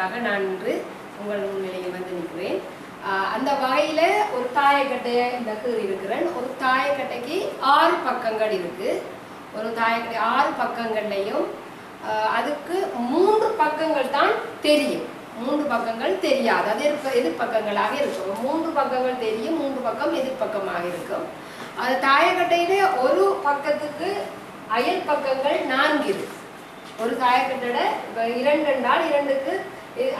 தெளிவுபடுத்துவதற்காக நான் இன்று உங்கள் முன்னிலையில் வந்து நிற்கிறேன். அந்த வகையில ஒரு தாயக்கட்டையை இந்த கீறி இருக்கிறேன். ஒரு தாயக்கட்டைக்கு ஆறு பக்கங்கள் இருக்கு. ஒரு தாயக்கட்டை ஆறு பக்கங்கள்லையும் அதுக்கு மூன்று பக்கங்கள் தான் தெரியும். மூன்று பக்கங்கள் தெரியாது. அது எதிர்ப்ப எதிர்ப்பக்கங்களாக இருக்கும். மூன்று பக்கங்கள் தெரியும் மூன்று பக்கம் எதிர்ப்பக்கமாக இருக்கும். அது தாயக்கட்டையில ஒரு பக்கத்துக்கு அயல் பக்கங்கள் நான்கு இருக்கு. ஒரு தாயக்கட்டோட இப்போ இரண்டு என்றால் இரண்டுக்கு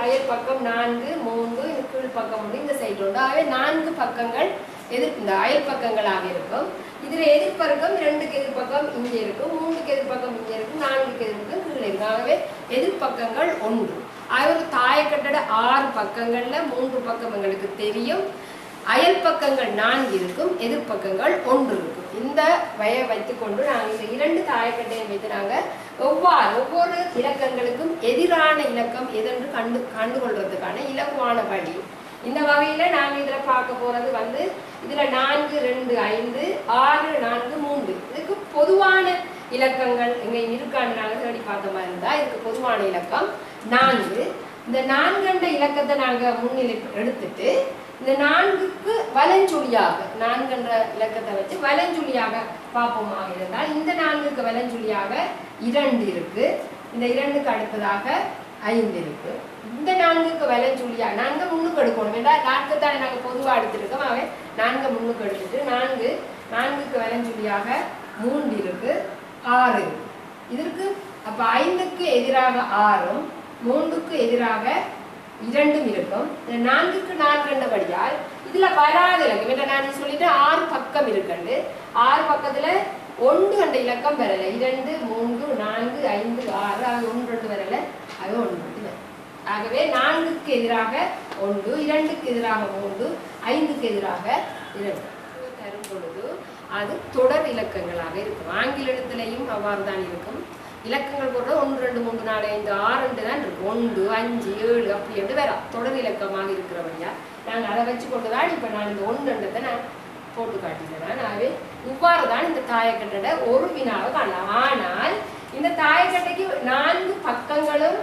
அயல் பக்கம் நான்கு மூன்று இந்த கீழ் பக்கம் வந்து இந்த சைடு உண்டு ஆகவே நான்கு பக்கங்கள் எதிர் இந்த அயல் பக்கங்களாக இருக்கும். இதில் எதிர்ப்பக்கம் ரெண்டுக்கு எதிர்ப்பக்கம் இங்கே இருக்கும். மூன்றுக்கு எதிர்ப்பக்கம் இங்கே இருக்கும். நான்குக்கு எதிர்ப்பக்கம் கீழே இருக்கும். ஆகவே எதிர்ப்பக்கங்கள் ஒன்று. ஆகவே ஒரு தாயக்கட்டட ஆறு பக்கங்களில் மூன்று பக்கம் எங்களுக்கு தெரியும். அயல் பக்கங்கள் நான்கு இருக்கும். எதிர்ப்பக்கங்கள் ஒன்று இருக்கும். இந்த வய வைத்துக்கொண்டு நாங்கள் இந்த இரண்டு தாயக்கட்டையை வைத்து நாங்கள் ஒவ்வாறு ஒவ்வொரு இலக்கங்களுக்கும் எதிரான இலக்கம் எதென்று கண்டு கண்டுகொள்றதுக்கான இலகுவான வழி. இந்த வகையில நாங்க இதுல பார்க்க போறது வந்து இதுல நான்கு ரெண்டு ஐந்து ஆறு நான்கு மூன்று. இதுக்கு பொதுவான இலக்கங்கள் இங்க இருக்கான்னு நாங்க தேடி பார்த்த மாதிரி இருந்தா இதுக்கு பொதுவான இலக்கம். நான்கு. இந்த நான்கண்ட இலக்கத்தை நாங்க முன்னிலை எடுத்துட்டு இந்த நான்குக்கு வலஞ்சுழியாக நான்குன்ற இலக்கத்தை வச்சு வலஞ்சுழியாக பார்ப்போமாக இருந்தால் இந்த நான்குக்கு வலஞ்சுழியாக இரண்டு இருக்கு. இந்த இரண்டுக்கு அடுத்ததாக ஐந்து இருக்கு. இந்த நான்குக்கு வலஞ்சுழியாக நான்கு முன்னுக்கு எடுக்கணும். வேண்டாம் நான்கு தான் நாங்கள் பொதுவாக எடுத்திருக்கோம். அவன் நான்கு முன்னுக்கு எடுத்துட்டு நான்கு நான்குக்கு வலஞ்சுழியாக மூன்று இருக்கு ஆறு இருக்கு. இதற்கு அப்போ ஐந்துக்கு எதிராக ஆறும் மூன்றுக்கு எதிராக இரண்டும் இருக்கும். இந்த நான்குக்கு நான்கு என்னபடியால் இதுல வராத இலக்கம். என்ன நான் சொல்லிட்டு ஆறு பக்கம் இருக்குண்டு. ஆறு பக்கத்துல ஒன்று என்ற இலக்கம் வரல. இரண்டு மூன்று நான்கு ஐந்து ஆறு ஆக ஒன்று ரெண்டு வரல. அது ஒன்று. ரெண்டு ஆகவே நான்குக்கு எதிராக ஒன்று இரண்டுக்கு எதிராக மூன்று ஐந்துக்கு எதிராக இரண்டு. தரும் பொழுது அது தொடர் இலக்கங்களாக இருக்கும். ஆங்கில எழுத்துலையும் அவ்வாறு தான் இருக்கும். இலக்கங்கள் போடுறது ஒன்று ரெண்டு மூன்று நாலு ஐந்து ஆறு தான் இருக்கு. ஒன்று அஞ்சு ஏழு அப்படி என்று வரும் தொடர் இலக்கமாக இருக்கிறபடியா நாங்கள் அதை வச்சு கொண்டு தான் இப்போ நான் இந்த ஒன்று ரெண்டத்தை நான் போட்டு காட்டினேன் ஆகவே இவ்வாறு தான் இந்த தாயக்கட்டை ஒரு வினாவை காணலாம். ஆனால் இந்த தாயக்கட்டைக்கு நான்கு பக்கங்களும்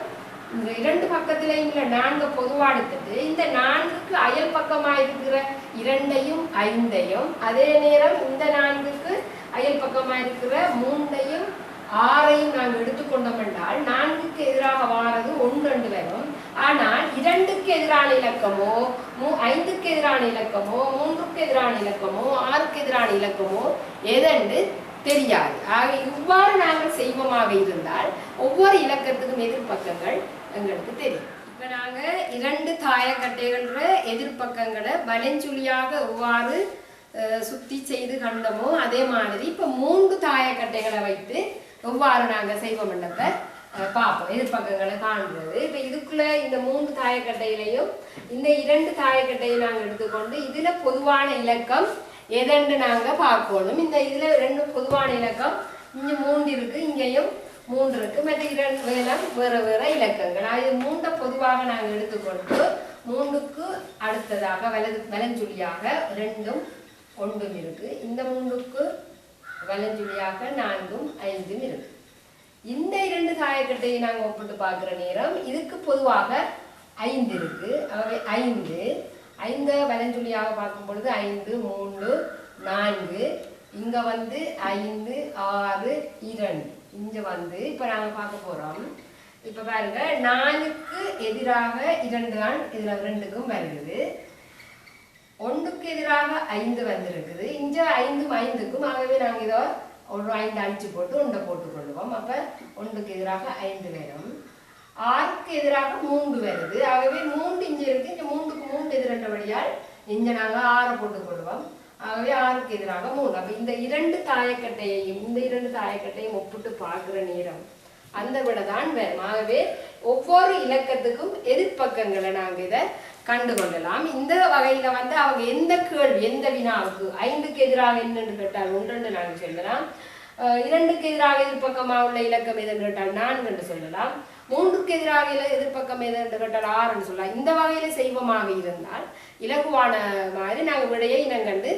இந்த இரண்டு பக்கத்திலையும் இல்லை நான்கு பொதுவாக எடுத்துட்டு இந்த நான்குக்கு அயல் பக்கமாக இருக்கிற இரண்டையும் ஐந்தையும் அதே நேரம் இந்த நான்குக்கு அயல் பக்கமாக இருக்கிற மூன்றையும் ஆறையும் நாங்கள் எடுத்துக்கொண்டோம் என்றால் நான்குக்கு எதிராக வாரது ஒன்று ரெண்டு வரும். ஆனால் இரண்டுக்கு எதிரான இலக்கமோ மூ ஐந்துக்கு எதிரான இலக்கமோ மூன்றுக்கு எதிரான இலக்கமோ ஆறுக்கு எதிரான இலக்கமோ எதென்று தெரியாது. ஆக இவ்வாறு நாங்கள் செய்வோமாக இருந்தால் ஒவ்வொரு இலக்கத்துக்கும் எதிர்ப்பக்கங்கள் எங்களுக்கு தெரியும். இப்போ நாங்கள் இரண்டு தாயக்கட்டைகள எதிர்ப்பக்கங்களை வலஞ்சுழியாக எவ்வாறு அஹ், சுத்தி செய்து கண்டோமோ அதே மாதிரி இப்போ மூன்று தாயக்கட்டைகளை வைத்து எவ்வாறு நாங்கள் செய்வ மண்டபத்தை பார்ப்போம். எதிர்ப்பக்கங்களை காண்கிறது. இப்போ இதுக்குள்ள இந்த மூன்று தாயக்கட்டையிலையும் இந்த இரண்டு தாயக்கட்டையும் நாங்கள் எடுத்துக்கொண்டு இதில் பொதுவான இலக்கம் எதென்று நாங்கள் பார்க்கணும். இந்த இதில் ரெண்டு பொதுவான இலக்கம் இங்கே மூன்று இருக்குது இங்கேயும் மூன்று இருக்குது மற்ற இரண்டு வேலாம் வேறு வேறு இலக்கங்கள். அது மூன்றை பொதுவாக நாங்கள் எடுத்துக்கொண்டு மூன்றுக்கு அடுத்ததாக வலது வலஞ்சுழியாக ரெண்டும் ஒன்றும் இருக்குது இந்த மூன்றுக்கு வலஞ்சுழியாக நான்கும் ஐந்தும் இருக்கு. இந்த இரண்டு தாயக்கட்டையை நாங்கள் ஒப்பிட்டு பார்க்குற நேரம் இதுக்கு பொதுவாக ஐந்து இருக்கு. அவை ஐந்து. ஐந்து வலஞ்சுழியாக பார்க்கும் பொழுது ஐந்து மூன்று நான்கு. இங்கே வந்து ஐந்து ஆறு இரண்டு. இங்கே வந்து இப்போ நாங்கள் பார்க்க போகிறோம் இப்போ பாருங்க நாலுக்கு எதிராக இரண்டு தான் இதில் ரெண்டுக்கும் வருகிறது. எதிராக ஐந்து வந்திருக்குது. இங்க ஐந்தும் ஐந்துக்கும். ஆகவே நாங்க இதோ ஒரு ஐந்து அடிச்சு போட்டு ஒன்றை போட்டுக் கொள்வோம் அப்ப ஒன்றுக்கு எதிராக ஐந்து வரும். ஆறுக்கு எதிராக மூன்று வருது. ஆகவே மூன்று இஞ்சி இருக்கு. இங்க மூன்றுக்கு மூன்று எதிரண்டபடியால் இங்க நாங்க ஆறை போட்டுக் கொள்வோம் ஆகவே ஆறுக்கு எதிராக மூன்று. அப்ப இந்த இரண்டு தாயக்கட்டையையும் இந்த இரண்டு தாயக்கட்டையும் ஒப்பிட்டு பார்க்கிற நேரம். அந்த விட தான் வரும் ஆகவே ஒவ்வொரு இலக்கத்துக்கும் எதிர்ப்பக்கங்களை நாங்க இதை கண்டு கொள்ளலாம் இந்த வகையில வந்து அவங்க எந்த கேள்வி எந்த வினாவுக்கு ஐந்துக்கு எதிராக என்னன்னு கேட்டால் ஒன்றுன்னு நாங்கள் சொல்லலாம். அஹ் இரண்டுக்கு எதிராக எதிர்ப்பக்கமாக உள்ள இலக்கம் எதுன்னு கேட்டால் நான்கு என்று சொல்லலாம். மூன்றுக்கு எதிராக எதிர்ப்பக்கம் எதுன்னு என்று கேட்டால் ஆறுன்னு சொல்லலாம். இந்த வகையில செய்வமாக இருந்தால் இலகுவான மாதிரி நாங்கள் விடையை இனங்கண்டு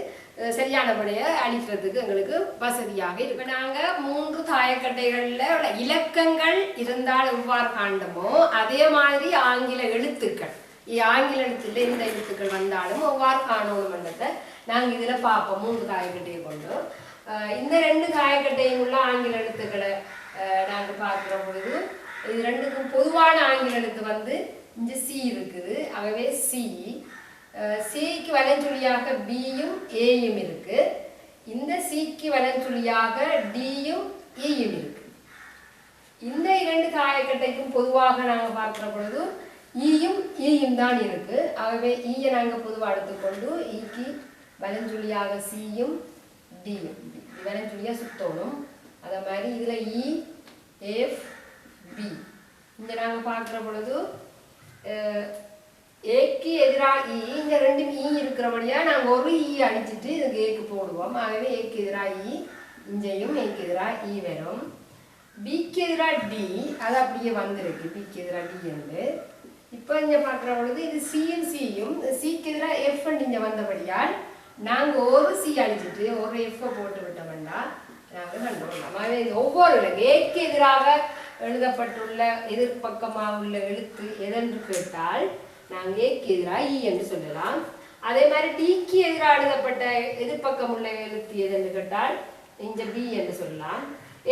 சரியானபடியை அளிக்கிறதுக்கு எங்களுக்கு வசதியாக இருக்கு. நாங்கள் மூன்று தாயக்கட்டைகளில் இலக்கங்கள் இருந்தால் எவ்வாறு காண்டமோ அதே மாதிரி ஆங்கில எழுத்துக்கள். ஆங்கில எழுத்துல எந்த எழுத்துக்கள் வந்தாலும் எவ்வாறு காணணும் நாங்கள் இதில் பார்ப்போம் மூன்று காயக்கட்டையை கொண்டு. இந்த ரெண்டு காயக்கட்டையும் உள்ள ஆங்கில எழுத்துக்களை நாங்கள் பார்க்குற பொழுது இது ரெண்டுக்கும் பொதுவான ஆங்கில எழுத்து வந்து இங்கே சி இருக்குது. ஆகவே சி சிக்கு வலஞ்சுழியாக பியும் ஏயும் இருக்கு. இந்த சிக்கு வலஞ்சுழியாக டியும் ஈயும் e இருக்கு. இந்த இரண்டு காயக்கட்டைக்கும் பொதுவாக நாங்கள் பார்க்கிற பொழுது e ஈயும் ஈயும் e தான் இருக்கு. ஆகவே ஈயை நாங்கள் பொதுவாக எடுத்துக்கொண்டு ஈக்கு வலஞ்சுழியாக சியும் டியும் வலஞ்சுழியா சுத்தணும். அதே மாதிரி இதில் இ எஃப் பி இங்கே நாங்கள் பார்க்குற பொழுது ஏக்கு எதிராக இ இங்கே ரெண்டும் ஈ இருக்கிறபடியா நாங்கள் ஒரு ஈ அடிச்சுட்டு இதுக்கு ஏக்கு போடுவோம். ஆகவே ஏக்கு எதிராக இ இங்கேயும் ஏக்கு எதிராக இ வரும். பிக்கு எதிராக டி அது அப்படியே வந்திருக்கு. பிக்கு எதிராக டி என்று. இப்போ இங்கே பார்க்குற பொழுது இது சியும் சியும் சிக்கு எதிராக எஃப் இங்கே வந்தபடியால் நாங்கள் ஒரு சி அடிச்சுட்டு ஒரு எஃப் போட்டு விட்டோம்னா நாங்கள் கண்டுகொள்ளலாம் ஆகவே ஒவ்வொரு ஏக்கு எதிராக எழுதப்பட்டுள்ள எதிர்ப்பக்கமாக உள்ள எழுத்து எதென்று கேட்டால் நாங்கள் ஏக்கு எதிராக இ என்று சொல்லலாம். அதே மாதிரி டிக்கு எதிராக எழுதப்பட்ட எதிர்ப்பக்கம் உள்ள எழுத்து எதென்று கேட்டால் இங்க பி என்று சொல்லலாம்.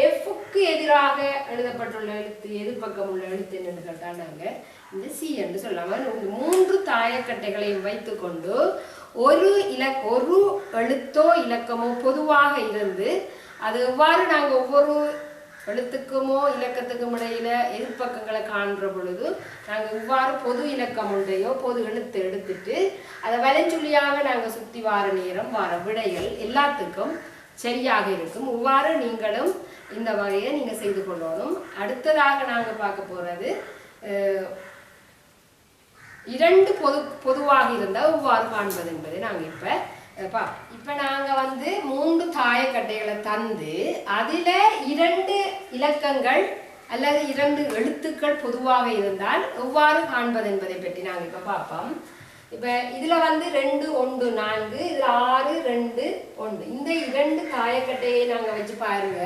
எஃப்க்கு எதிராக எழுதப்பட்டுள்ள எழுத்து எதிர்ப்பக்கம் உள்ள எழுத்து என்னன்னு கேட்டால் நாங்கள் இந்த சி என்று சொல்லலாம். மூன்று தாயக்கட்டைகளையும் வைத்துக்கொண்டு ஒரு இலக் ஒரு எழுத்தோ இலக்கமோ பொதுவாக இருந்து அது எவ்வாறு நாங்கள் ஒவ்வொரு எழுத்துக்குமோ இலக்கத்துக்கும் இடையில எதிர்ப்பக்கங்களை காண்ற பொழுது நாங்கள் இவ்வாறு பொது இலக்கம் உண்டையோ பொது எழுத்து எடுத்துட்டு அதை வலைச்சுழியாக நாங்கள் சுற்றி வார நேரம் வார விடைகள் எல்லாத்துக்கும் சரியாக இருக்கும். இவ்வாறு நீங்களும் இந்த வகையை நீங்கள் செய்து கொள்ளணும். அடுத்ததாக நாங்கள் பார்க்க போகிறது இரண்டு பொது பொதுவாக இருந்தால் இவ்வாறு காண்பது என்பதை நாங்கள் இப்போ இப்போ நாங்கள் வந்து மூன்று தாயக்கட்டைகளை தந்து அதில் இரண்டு இலக்கங்கள் அல்லது இரண்டு எழுத்துக்கள் பொதுவாக இருந்தால் எவ்வாறு காண்பது என்பதை பற்றி நாங்கள் இப்போ பார்ப்போம். இப்போ இதில் வந்து ரெண்டு ஒன்று நான்கு இதில் ஆறு ரெண்டு ஒன்று. இந்த இரண்டு தாயக்கட்டையை நாங்கள் வச்சு பாருங்க.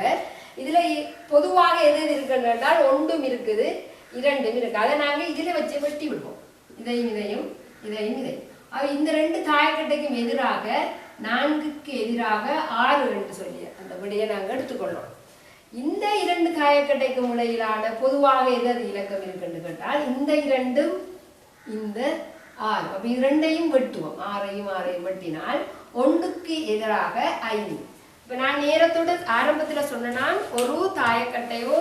இதில் பொதுவாக எது எது இருக்குன்றால் ஒன்றும் இருக்குது இரண்டும் இருக்கு அதை நாங்கள் இதில் வச்சு வெட்டி விடுவோம். இதையும் இதையும் இதையும் இதையும். இந்த ரெண்டு தாயக்கட்டைக்கும் எதிராக நான்குக்கு எதிராக ஆறு என்று சொல்லி அந்த விடையை நாங்கள் எடுத்துக்கொள்ளோம் இந்த இரண்டு தாயக்கட்டைக்கும் இடையிலான பொதுவாக எதாவது இலக்கம் இருக்குன்னு கேட்டால் இந்த இரண்டும் இந்த ஆறு. அப்ப இரண்டையும் வெட்டுவோம். ஆறையும் ஆறையும் வெட்டினால் ஒன்றுக்கு எதிராக ஐந்து. இப்ப நான் நேரத்தோட ஆரம்பத்துல சொன்னேன்னா ஒரு தாயக்கட்டையோ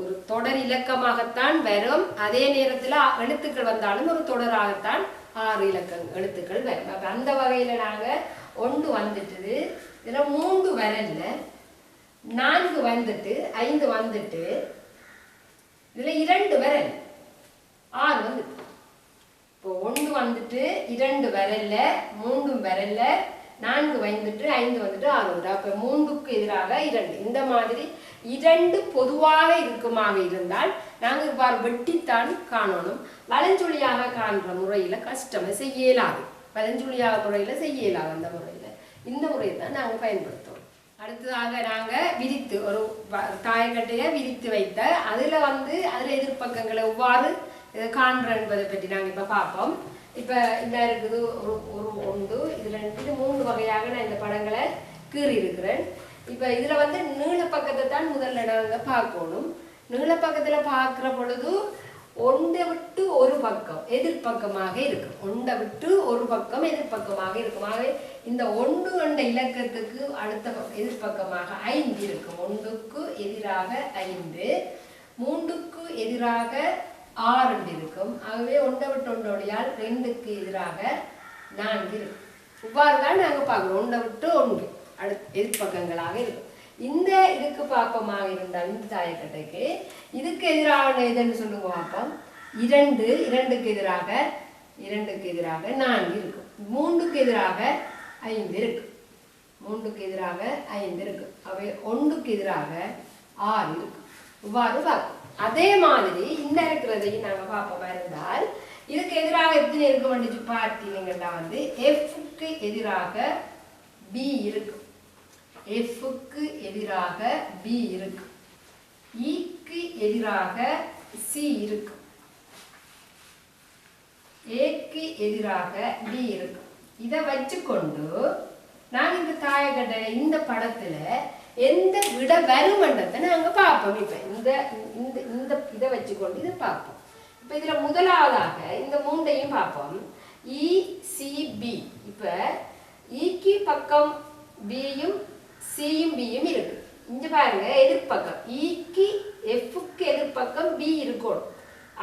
ஒரு தொடர் இலக்கமாகத்தான் வரும். அதே நேரத்தில் எழுத்துக்கள் வந்தாலும் ஒரு தொடராகத்தான் ஆறு இலக்கம் எழுத்துக்கள் வரும். அப்போ அந்த வகையில் நாங்கள் ஒன்று வந்துட்டுது இதில் மூன்று வரல நான்கு வந்துட்டு ஐந்து வந்துட்டு இதில் இரண்டு வரல். ஆறு வந்துட்டு. இப்போ ஒன்று வந்துட்டு இரண்டு வரல மூன்றும் வரல நான்கு வந்துட்டு ஐந்து வந்துட்டு ஆறு வந்துட்டு. அப்போ மூன்றுக்கு எதிராக இரண்டு. இந்த மாதிரி இரண்டு பொதுவாக இருக்குமாக இருந்தால் நாங்கள் இவ்வாறு வெட்டித்தான் காணணும். வலஞ்சொலியாக காண்ற முறையில் கஷ்டம் செய்ய இயலாது வலஞ்சொலியாக முறையில் செய்ய இயலாது அந்த முறையில். இந்த முறையை தான் நாங்கள் பயன்படுத்துவோம் அடுத்ததாக நாங்கள் விரித்து ஒரு வ- தாயக்கட்டையை விரித்து வைத்த அதில் வந்து அதில் எதிர்ப்பக்கங்களை எவ்வாறு காண்ற என்பதை பற்றி நாங்கள் இப்போ பார்ப்போம். இப்போ இந்த இருக்குது ஒரு ஒரு ஒன்று இதுல ரெண்டு மூன்று வகையாக நான் இந்த படங்களை கீறி இருக்கிறேன் இப்ப இதுல வந்து நீளப்பக்கத்தை தான் முதல்ல நாங்க பார்க்கணும். நீல பக்கத்தில் பார்க்குற பொழுது ஒன்றை விட்டு ஒரு பக்கம் எதிர்பக்கமாக இருக்கும். ஒன்றை விட்டு ஒரு பக்கம் எதிர்பக்கமாக இருக்கும். ஆகவே இந்த ஒன்று கொண்ட இலக்கத்துக்கு அடுத்த பக்கம் ஐந்து இருக்கும். ஒன்றுக்கு எதிராக ஐந்து மூன்றுக்கு எதிராக ஆறு இருக்கும். ஆகவே ஒன்றை விட்டு ஒன்றோடையால் ரெண்டுக்கு எதிராக நான்கு இருக்கும். இவ்வாறு தான் நாங்கள் பார்க்குறோம். ஒன்றை விட்டு ஒன்று. அடுத்து எதிர்ப்பக்கங்களாக இருக்கும். இந்த இதுக்கு பாப்பமாக இருந்தால் இந்த தாயக்கட்டைக்கு இதுக்கு எதிரான எதுன்னு சொல்லுங்க பாப்போம். இரண்டு இரண்டுக்கு எதிராக இரண்டுக்கு எதிராக நான்கு இருக்கும். மூன்றுக்கு எதிராக ஐந்து இருக்கும். மூன்றுக்கு எதிராக ஐந்து இருக்கும். அவை ஒன்றுக்கு எதிராக ஆறு இருக்கும். இவ்வாறு பார்க்கும் அதே மாதிரி இந்த இருக்கிறதையும் நாங்கள் பார்ப்போமா. இருந்தால் இதுக்கு எதிராக எத்தனை இருக்க வேண்டியது? பார்த்தீங்கன்னா வந்து எஃப்க்கு எதிராக பி இருக்கும். எஃப்க்கு எதிராக பி இருக்கு. ஈக்கு எதிராக சி இருக்கு. ஏக்கு எதிராக டி இருக்கு. இதை வச்சுக்கொண்டு நான் இந்த தாயகட இந்த படத்துல எந்த விட வருமன்றத்தை நாங்க பார்ப்போம். இப்ப இந்த இந்த இந்த இதை வச்சுக்கொண்டு இதை பார்ப்போம். இப்ப இதுல முதலாவதாக இந்த மூண்டையும் பார்ப்போம். இ சி பி இப்ப இக்கு பக்கம் பியும் சியும் பியும் இருக்கு. இங்க பாருங்க எதிர்ப்பக்கம். E ஈக்கு எஃப்க்கு எதிர்ப்பக்கம் பி e இருக்கணும்.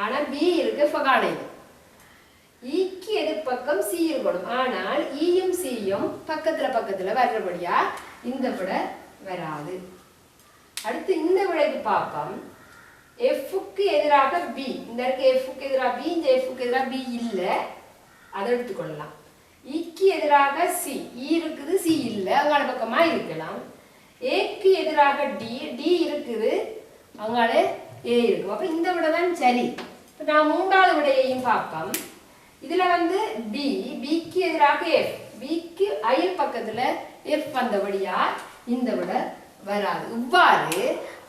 ஆனால் e பி இருக்கு இப்ப காணையும் ஈக்கு எதிர்ப்பக்கம் சி இருக்கணும். ஆனால் இயும் சியும் பக்கத்துல பக்கத்துல வர்றபடியா இந்த விட வராது. அடுத்து இந்த விடைக்கு பார்ப்போம். எஃப்க்கு எதிராக பி இந்த இருக்க எஃப்க்கு எதிராக பி இந்த எஃப்க்கு எதிராக பி இல்லை. அதை எடுத்துக்கொள்ளலாம். இக்கு எதிராக சி ஈ இருக்குது சி இல்லை. அங்கால பக்கமா இருக்கலாம். ஏக்கு எதிராக டி டி இருக்குது. அங்கால ஏ இருக்கும். அப்ப இந்த விட தான் சரி. இப்போ நான் மூன்றாவது விடையையும் பார்ப்போம். இதில் வந்து பி பிக்கு எதிராக எஃப் பிக்கு அயல் பக்கத்தில் எஃப் வந்தபடியா இந்த விட வராது. இவ்வாறு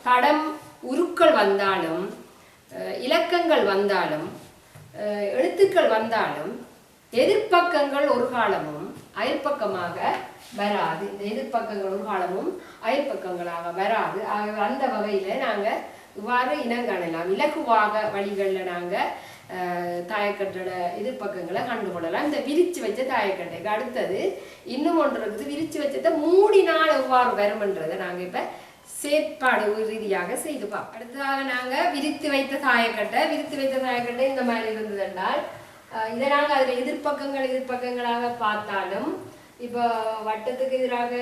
படம் உருக்கள் வந்தாலும் இலக்கங்கள் வந்தாலும் எழுத்துக்கள் வந்தாலும் எதிர்ப்பக்கங்கள் ஒரு காலமும் அயற்பக்கமாக வராது. இந்த எதிர்ப்பக்கங்கள் ஒரு காலமும் அயற்பக்கங்களாக வராது. ஆகவே அந்த வகையில் நாங்கள் இவ்வாறு இனங்காணலாம் இலகுவாக வழிகளில் நாங்கள் தாயக்கட்டோட எதிர்ப்பக்கங்களை கண்டுகொள்ளலாம் இந்த விரிச்சு வச்ச தாயக்கட்டைக்கு அடுத்தது இன்னும் ஒன்று இருக்குது. விரிச்சு வச்சதை மூடினால் எவ்வாறு வரும்ன்றதை நாங்கள் இப்போ செயற்பாடு ரீதியாக செய்து பார்ப்போம். அடுத்ததாக நாங்கள் விரித்து வைத்த தாயக்கட்டை விரித்து வைத்த தாயக்கட்டை இந்த மாதிரி இருந்தது என்றால் இதை நாங்கள் அதில் எதிர்ப்பக்கங்கள் எதிர்ப்பக்கங்களாக பார்த்தாலும் இப்போ வட்டத்துக்கு எதிராக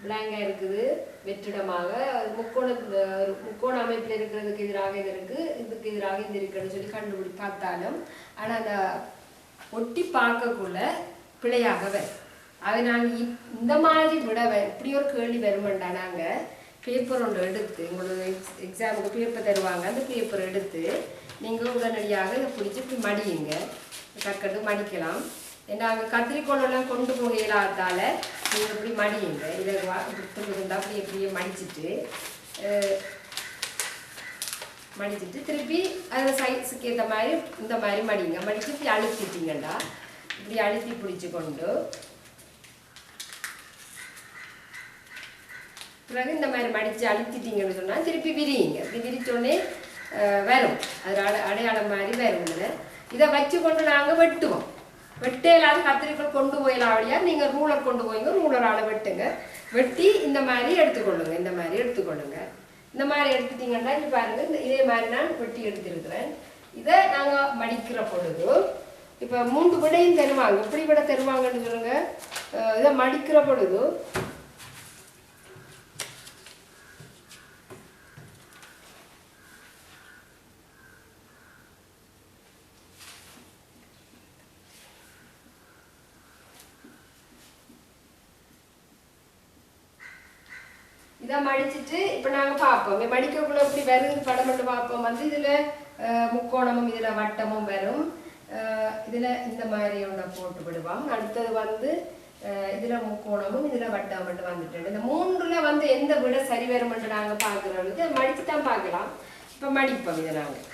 பிளாங்காக இருக்குது வெற்றிடமாக. முக்கோண முக்கோண அமைப்பில் இருக்கிறதுக்கு எதிராக இது இருக்குது இதுக்கு எதிராக இது இருக்குன்னு சொல்லி கண்டுபிடி பார்த்தாலும். ஆனால் அந்த ஒட்டி பார்க்கக்குள்ள பிழையாக வரும். அதை நாங்கள் இந்த மாதிரி விட இப்படி ஒரு கேள்வி வருமெண்டா நாங்கள் பேப்பர் ஒன்று எடுத்து உங்களுக்கு எக்ஸாமுக்கு பேப்பர் தருவாங்க அந்த பேப்பர் எடுத்து நீங்கள் உடனடியாக இதை பிடிச்சி இப்படி மடியுங்க. டக்கட்டு மடிக்கலாம். ஏன்னா அங்கே கத்திரிக்கோளெல்லாம் கொண்டு போக இயலாததால் நீங்கள் இப்படி மடியுங்க. இதை வா- இப்படி துண்டு துண்டா அப்படி இப்படியே மடிச்சிட்டு மடிச்சிட்டு திருப்பி அந்த சைஸுக்கு ஏற்ற மாதிரி இந்த மாதிரி மடிங்க. மடிச்சு இப்படி அழுத்திட்டீங்கடா. இப்படி அழுத்தி பிடிச்சி கொண்டு. பிறகு இந்த மாதிரி மடித்து அழுத்திட்டீங்கன்னு சொன்னால் திருப்பி விரியுங்க. இப்படி விரித்தோடனே வரும். அது அட அடையாளம் மாதிரி வரும் இதில். இதை வச்சு கொண்டு நாங்கள் வெட்டுவோம். வெட்டையிலாவது கத்திரிக்கோள் கொண்டு போயிடலாவடியா நீங்கள் ரூலர் கொண்டு போய்ங்க ரூலரால் வெட்டுங்க. வெட்டி இந்த மாதிரி எடுத்துக்கொள்ளுங்க இந்த மாதிரி எடுத்துக்கொள்ளுங்க. இந்த மாதிரி எடுத்துட்டீங்கன்னா இங்க பாருங்கள் இந்த- இதே மாதிரி நான் வெட்டி எடுத்துருக்குறேன். இதை நாங்கள் மடிக்கிற பொழுது இப்போ மூன்று விடையும் தருவாங்க. எப்படி விட தருவாங்கன்னு சொல்லுங்கள் இதை மடிக்கிற பொழுது இதை மடிச்சுட்டு இப்போ நாங்கள் பார்ப்போம். இங்க மடிக்கக்குள்ள இப்படி வருது படம் மட்டும் பார்ப்போம். வந்து இதில் முக்கோணமும் இதில் வட்டமும் வரும். இதில் இந்த மாதிரி ஒன்று போட்டு விடுவோம். அடுத்தது வந்து இதில் முக்கோணமும் இதில் வட்டம் மட்டும் வந்துட்டு இந்த மூன்றுல வந்து எந்த விட சரி வருமென்று நாங்கள் பார்க்குறோம். மடித்து தான் பார்க்கலாம். இப்போ மடிப்போம் இதை நாங்கள்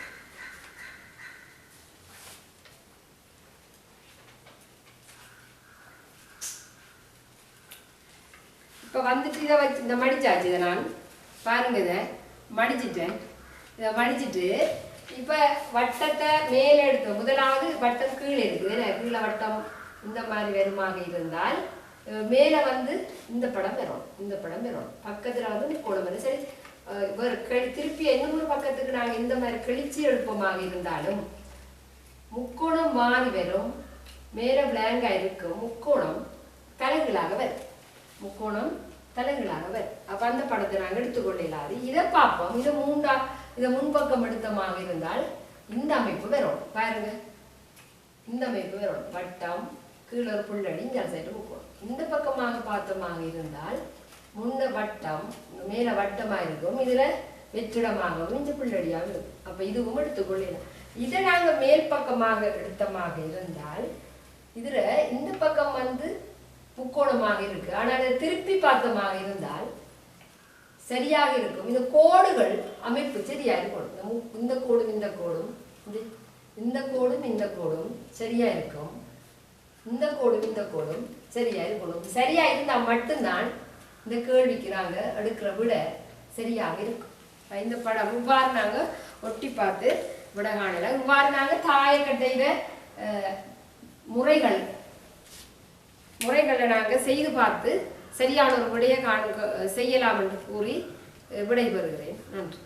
இப்போ வந்துட்டு இதை வச்சு இந்த மடிச்சாச்சு இதை நான். பாருங்க இதை. மடிச்சிட்டேன். இதை மடிச்சிட்டு இப்போ வட்டத்தை மேலே எடுத்து முதலாவது வட்டம் கீழே இருக்குது என்ன கீழே வட்டம் இந்த மாதிரி வருமாக இருந்தால் மேலே வந்து இந்த படம் வரும். இந்த படம் வரும். பக்கத்தில் வந்து முக்கோணம் வரும் சரி ஒரு கெளி திருப்பி இன்னொரு பக்கத்துக்கு நாங்கள் இந்த மாதிரி கிழிச்சி எழுப்பமாக இருந்தாலும் முக்கோணம் மாறி வரும். மேலே பிளாங்காக இருக்கும். முக்கோணம் தலைகளாக வரும். முக்கோணம் தலைகளாக வரும் அப்ப அந்த படத்தை நாங்கள் எடுத்துக்கொள்ளலாது இதை பார்ப்போம். இதை மூண்டா இதை முன்பக்கம் எடுத்தமாக இருந்தால் இந்த அமைப்பு வரும். பாருங்க. இந்த அமைப்பு வரும். வட்டம் கீழே ஒரு புள்ளடி இந்த சைடு முக்கோணம். இந்த பக்கமாக பார்த்தமாக இருந்தால் முன்ன வட்டம் மேல வட்டமாக இருக்கும். இதுல வெற்றிடமாகவும் இந்த புள்ளடியாக இருக்கும். அப்ப இதுவும் எடுத்துக்கொள்ளலாம் இதை நாங்க மேல் பக்கமாக எடுத்தமாக இருந்தால் இதுல இந்த பக்கம் வந்து முக்கோணமாக இருக்கு. ஆனால் அதை திருப்பி பார்த்தமாக இருந்தால் சரியாக இருக்கும். இந்த கோடுகள் அமைப்பு சரியா இருக்கும். இந்த இந்த கோடும் இந்த கோடும் இந்த- கோடும் இந்த கோடும் சரியா இருக்கும். இந்த கோடும் இந்த கோடும் சரியா இருக்கணும் சரியா இருந்தா மட்டும்தான் இந்த கேள்விக்கு நாங்க எடுக்கிற விட சரியாக இருக்கும். இந்த படம் இவ்வாறு நாங்க ஒட்டி பார்த்து விட காணலாம். இவ்வாறு நாங்க தாயக்கட்டையில முறைகள் முறைகளை நாங்கள் செய்து பார்த்து சரியான ஒரு விடையை காண செய்யலாம் என்று கூறி விடைபெறுகிறேன். நன்றி.